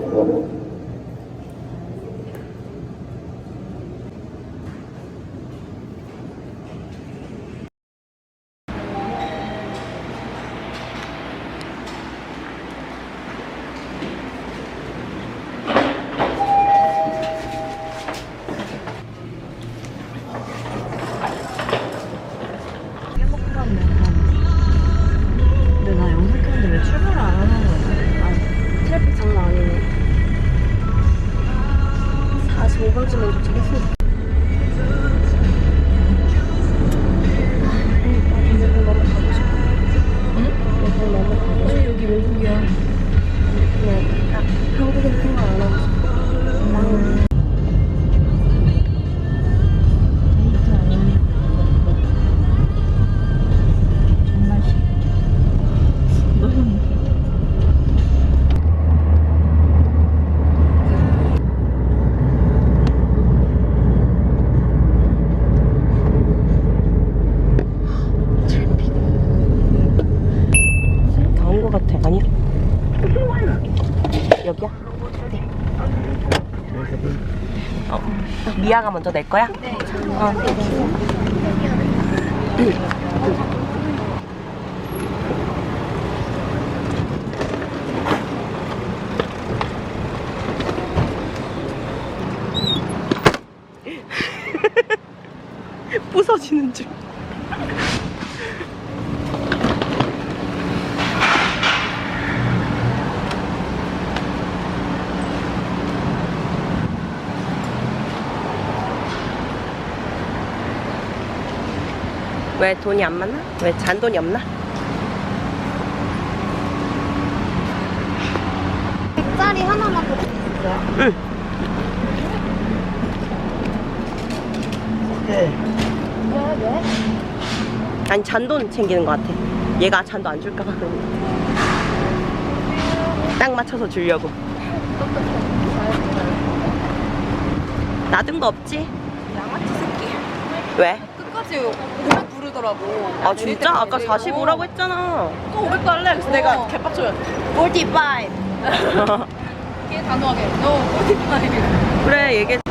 করতে পারবো 미아가 먼저 낼 거야? 네. 어. 부서지는 줄. 왜 돈이 안 많나? 왜 잔돈이 없나? 백짜리 하나만 더 주세요. 응. 왜, 왜? 아니 잔돈 챙기는 것 같아. 얘가 잔돈 안 줄까봐 그런 거. 딱 맞춰서 주려고. 놔둔 거 없지? 양아치 새끼. 왜? 끝까지 500 부르더라고. 아 진짜? 아까 45라고 했잖아. 또 500 달래. 그래서 내가 개빡쳐요. 45. 걔 단호하게. 너 어디만 해. 그래 얘기. Huwag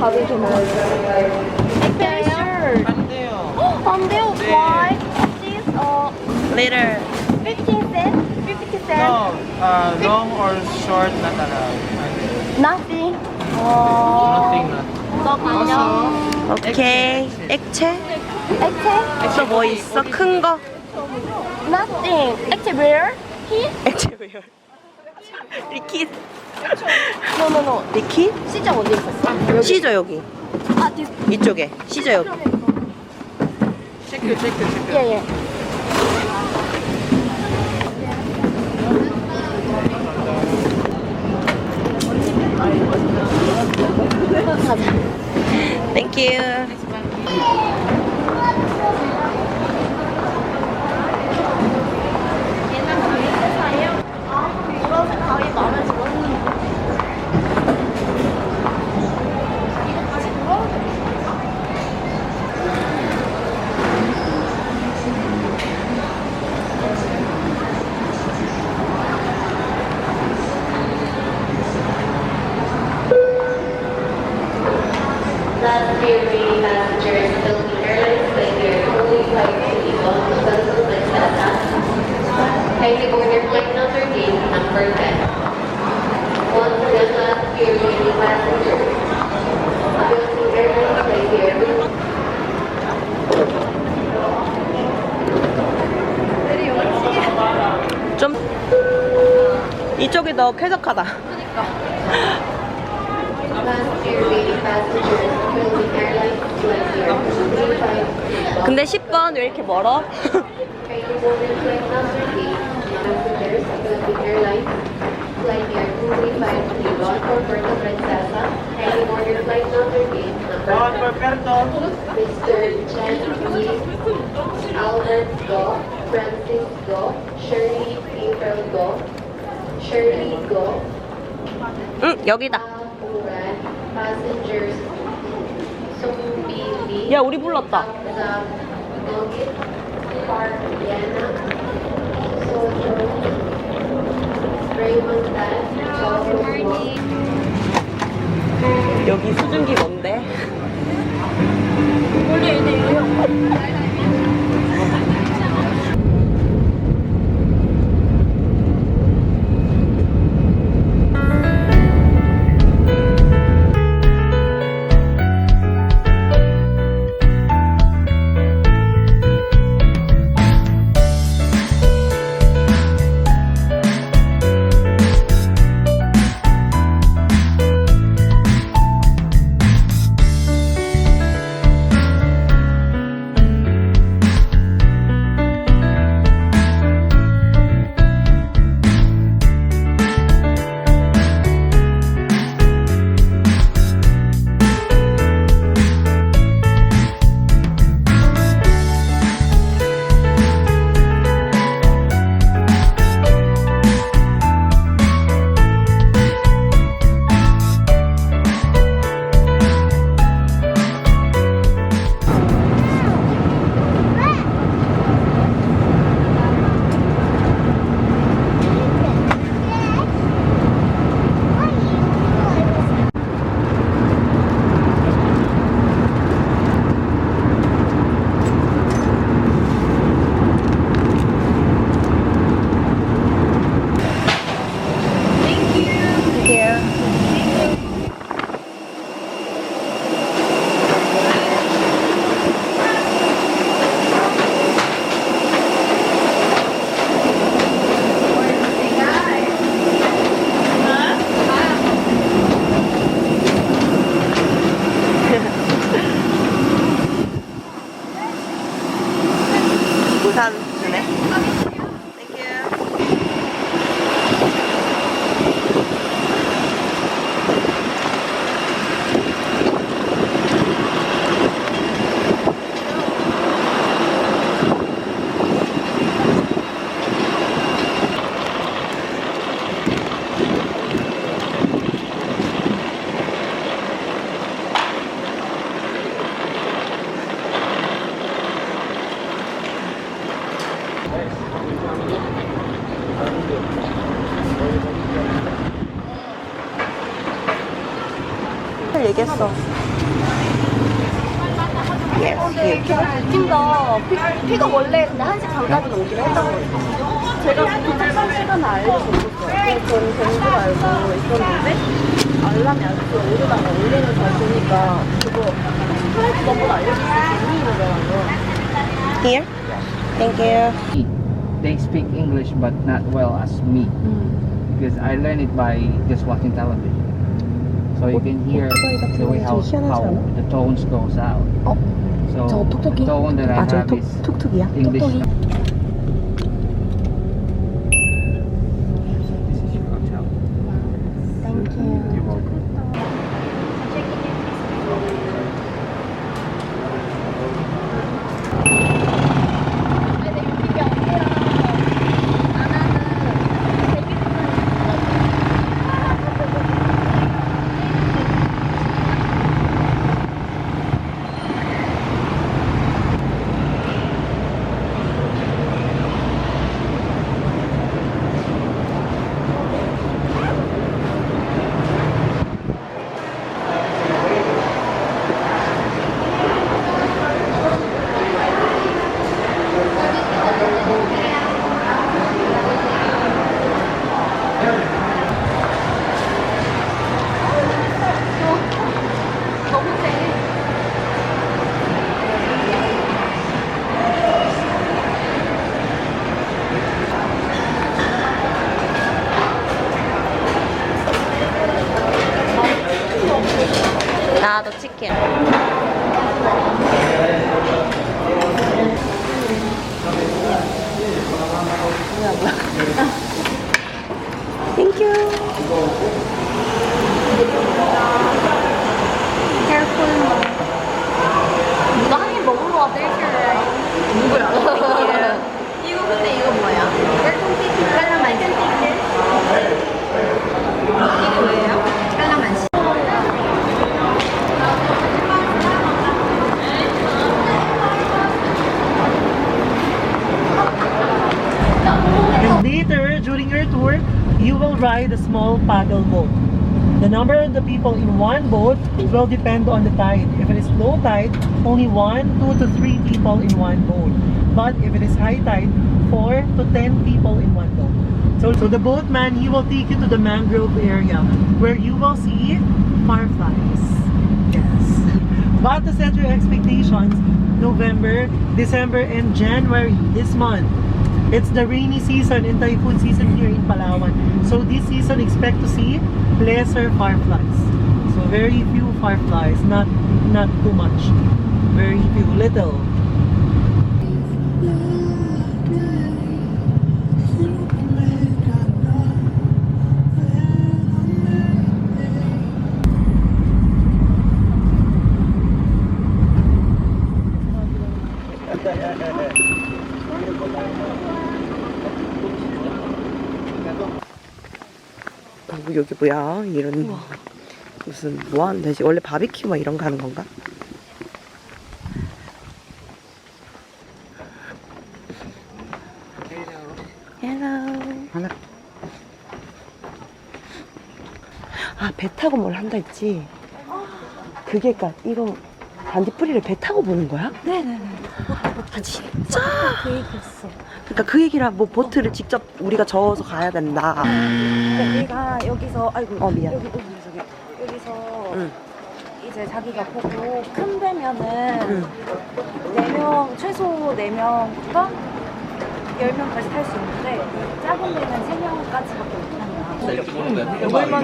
가격이 뭐예요? 백짜리요? 안 돼요. 안 돼요? Why? This, 어, Later. 15 cent? 50 cent? No, uh, long or short, not allowed. Nothing. 어, Nothing, not. 잠깐만요. 오케이. 액체? 액체? 또 뭐 있어? 큰 거? Nothing. 액체 where? Here? 액체 왜요? 리퀴드. No, no, no. 리퀴드? 시장 어디 있었어? 시저 여기. 아, this. 이쪽에. 시저 여기. It, check it. 예, 예. 가자. 땡큐. 노란색 가위 마음에 들었는데. 이쪽이 더 쾌적하다. 근데 10번 왜 이렇게 멀어? 응 여기다. 야 우리 불렀다. 여기 수증기 뭔데? 부산 얘기했어. 좀더 피가 원래 근데 1시 반까지는 오기로 했던 거예요. 제가 도착한 시간을 알려줬었어요. 그래서 저는 전줄 알고 있었는데 알람이 안 떠. 오르다가 올리는 잘 보니까 그거 스트라이크 넘버 수 있는 거더라고요. Here. Thank you. they speak English but not well as me because I learned it by just watching television. So you can hear the way how, how the tones goes out. So the tone that I have is 톡톡이야? English. This Careful. 누가 한입 먹은 거 같아, 일주일에. 누구야? ride a small paddle boat. The number of the people in one boat will depend on the tide. If it is low tide, only one, two to three people in one boat. But if it is high tide, four to ten people in one boat. So, so the boatman, he will take you to the mangrove area where you will see fireflies. Yes. But to set your expectations, November, December, and January, this month, it's the rainy season and typhoon season here in Palawan. So this season, expect to see lesser fireflies. So very few fireflies, not not too much. Very few, little. 여기 뭐야? 이런 무슨 뭐 하는 데지? 원래 바비큐 막 이런 거 하는 건가? 헬로. 아, 배 타고 뭘 한다 했지? 그게 그니까 이거 반딧불이를 배 타고 보는 거야? 네네네. 아, 진짜? 그 얘기였어. 그러니까 그 얘기라 뭐 보트를 직접 우리가 저어서 가야 된다. 우리가 여기서, 아이고. 어, 미안. 여기, 여기, 저기. 여기서 응. 이제 자기가 보고 큰 배면은 응. 네 명 최소 4명부터 10명까지 탈 수 있는데 작은 배는 3명까지밖에 못 한다. 얼마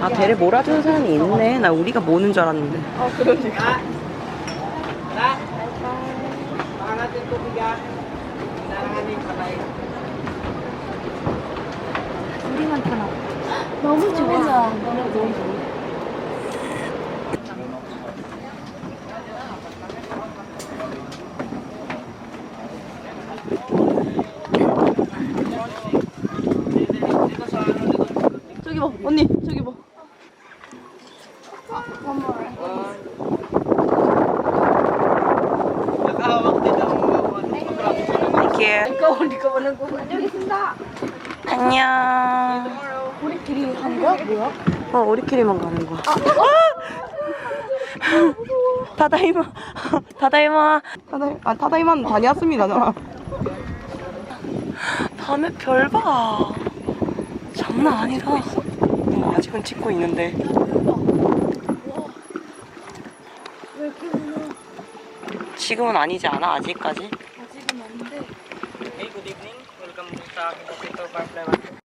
아, 배를 몰아주는 사람이 있네. 나 우리가 모는 줄 알았는데. 우리만 타나. 너무 좋아. 너무 좋아. 저기 봐, 언니, 저기 봐. 안녕. 우리끼리 하는 거야? 뭐야? 어, 우리끼리만 가는 거야. 다다이마. 다다이마. 다다이, 아, 다다이마는 다녀왔습니다, 저. 밤에 별 봐. 장난 아니다. 어, 아직은 찍고 있는데. 지금은 아니지 않아, 아직까지? Hey, good evening. Welcome sa aking Potato Firefly Market.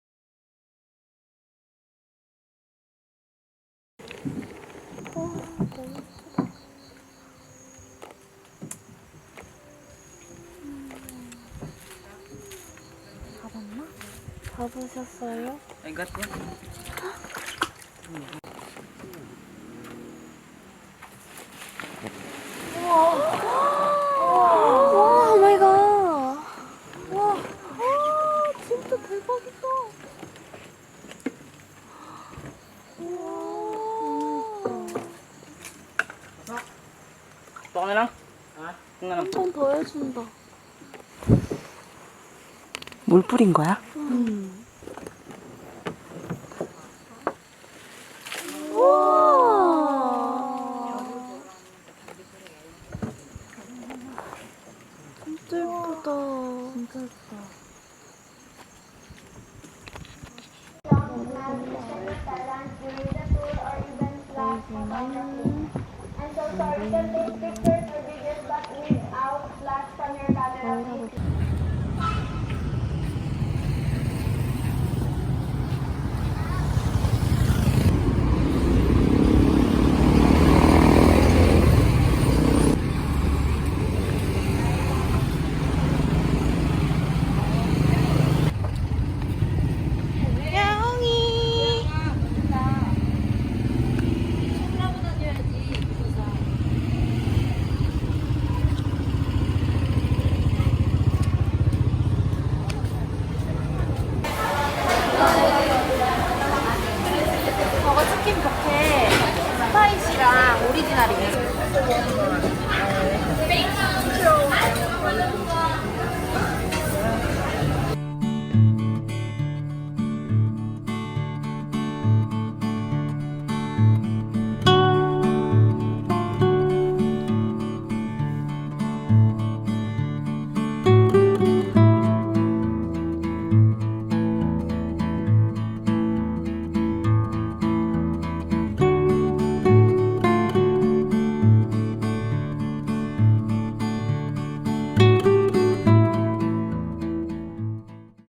받으셨어요? I got one. 와, 오 마이 갓. 와, 와, 진짜 대박이다. Ito na lang. Ha? Ito na lang. 한번 더 해준다. 물 뿌린 거야? 진짜 예쁘다. 진짜 예쁘다.